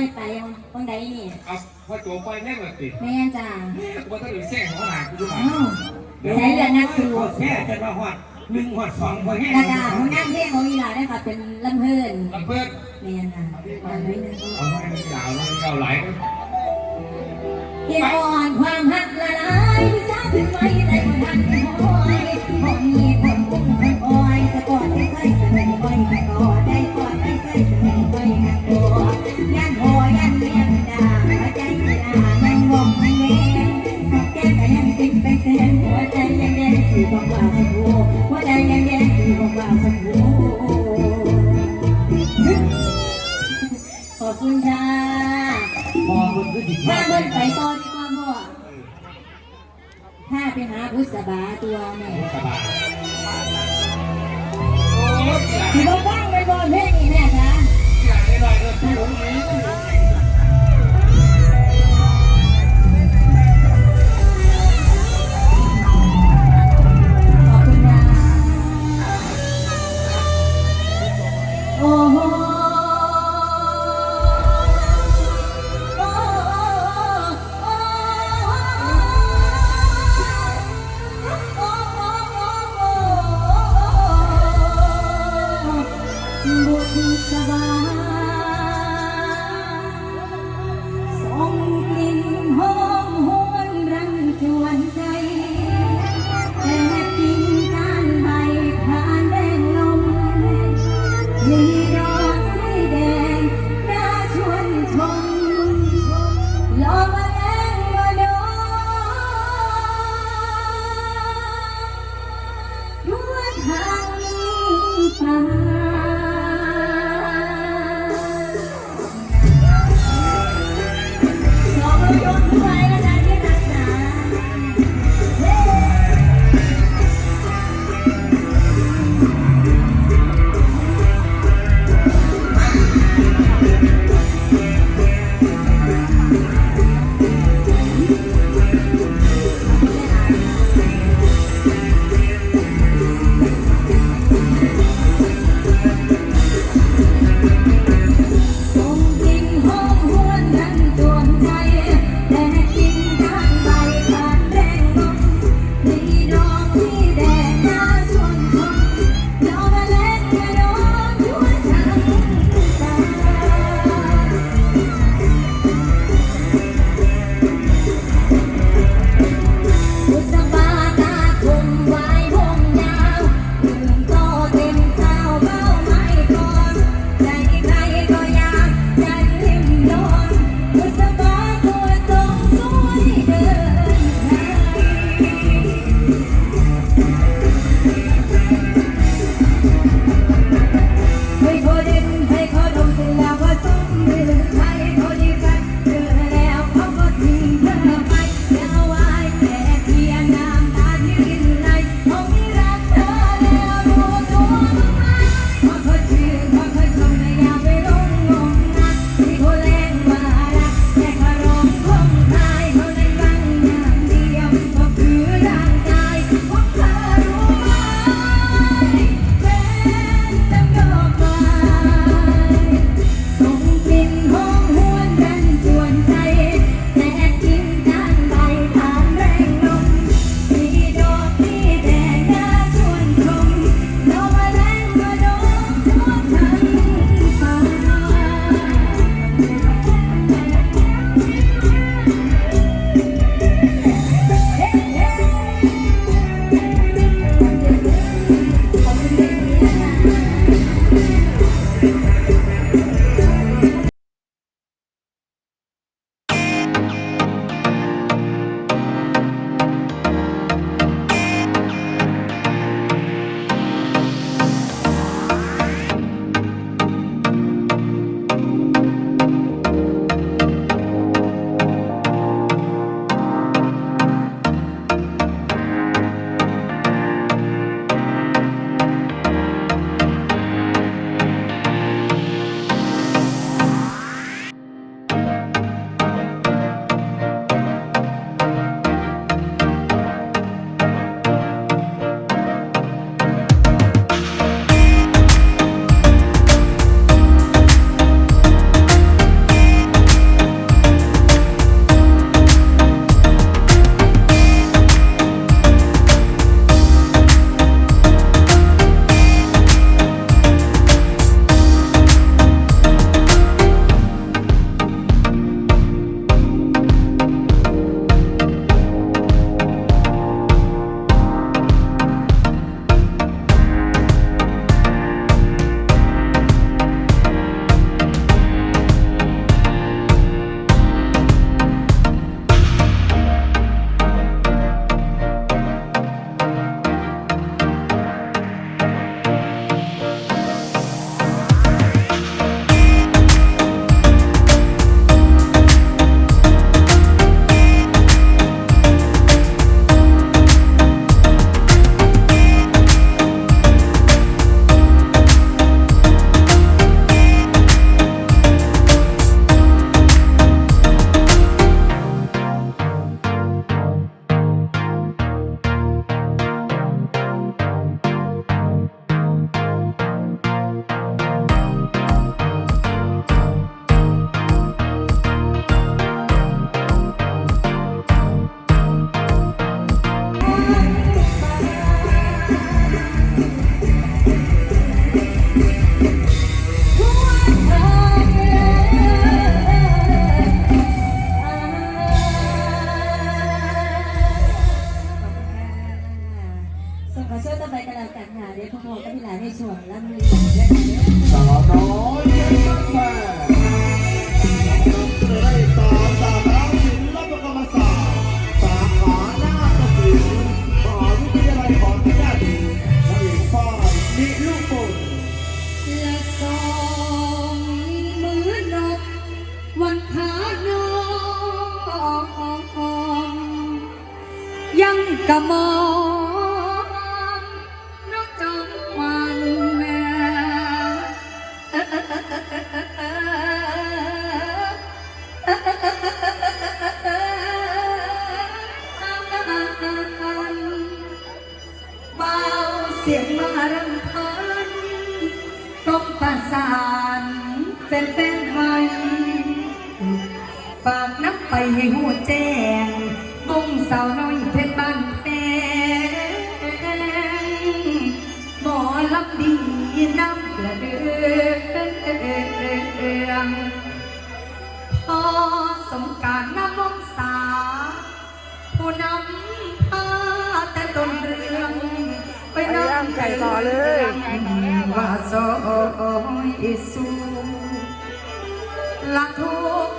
อยไปตรงใดนี่เอาพอโจไปแน่เลยติแม่จ้าว่าถ้าหรือแซ่หัวหนากูดูหน่อยอ้าวใช้เรือนักสู้แค่จะมาหอดหนึ่งหอดสองพอแห้งแล้วก็ของงานเพลงของอีหลาได้ค่ะเป็นลำเพิ่นลำเพื่อนแม่น่ะมาไว้นึงเอาให้มันยาวแล้วเอาไหลเพียงอ่อนความหักละลายวิชาถึงไว้ใจคนทัน ถ้าเบิ่นไปต่อดีกว่าพ่อถ้าไปหาพุทธบาตัวแม่สบายโอ้ยอยากสิบ่ฟังไปบ่เพลงนี่แม่จ้ะอยากได้ลอยเลยที่ผมนี้ ป่ กะมองนกจอมควันเบาเสียงมารำพันต้องประสานเป็นแฟนไทยฝากน้ำไปให้หัวแจ้งบงสาวน้อย ง พอสงกรารน้ำมงสา ผู้นำพาแต่ต้นเรื่อง ไปน้ำไก่ต่อเลยว่าโซอยสูละทุก